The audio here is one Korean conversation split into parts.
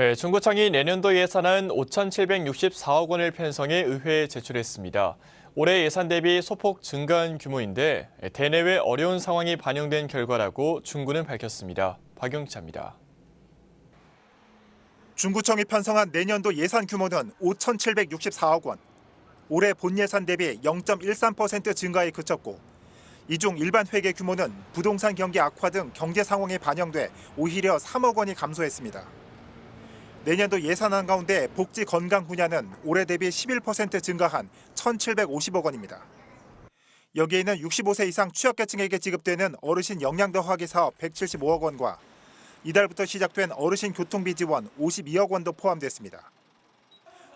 네, 중구청이 내년도 예산안 5,764억 원을 편성해 의회에 제출했습니다. 올해 예산 대비 소폭 증가한 규모인데 대내외 어려운 상황이 반영된 결과라고 중구는 밝혔습니다. 박용차입니다. 중구청이 편성한 내년도 예산 규모는 5,764억 원. 올해 본 예산 대비 0.13% 증가에 그쳤고 이 중 일반 회계 규모는 부동산 경기 악화 등 경제 상황에 반영돼 오히려 3억 원이 감소했습니다. 내년도 예산안 가운데 복지 건강 분야는 올해 대비 11% 증가한 1,750억 원입니다. 여기에는 65세 이상 취약계층에게 지급되는 어르신 영양 더하기 사업 175억 원과 이달부터 시작된 어르신 교통비 지원 52억 원도 포함됐습니다.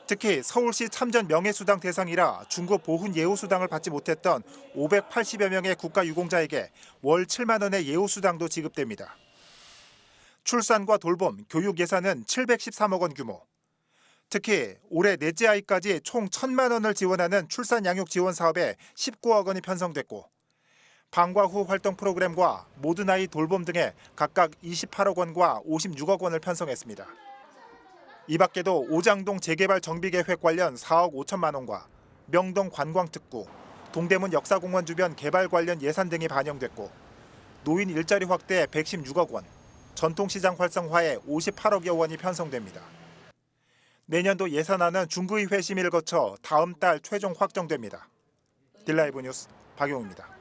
특히 서울시 참전 명예수당 대상이라 중고 보훈 예우수당을 받지 못했던 580여 명의 국가유공자에게 월 7만 원의 예우수당도 지급됩니다. 출산과 돌봄, 교육 예산은 713억 원 규모. 특히 올해 넷째 아이까지 총 1천만 원을 지원하는 출산 양육 지원 사업에 19억 원이 편성됐고 방과 후 활동 프로그램과 모든 아이 돌봄 등에 각각 28억 원과 56억 원을 편성했습니다. 이 밖에도 오장동 재개발 정비 계획 관련 4억 5천만 원과 명동 관광 특구, 동대문 역사공원 주변 개발 관련 예산 등이 반영됐고 노인 일자리 확대 116억 원, 전통시장 활성화에 58억여 원이 편성됩니다. 내년도 예산안은 중구의회 심의를 거쳐 다음 달 최종 확정됩니다. 딜라이브 뉴스 박용입니다.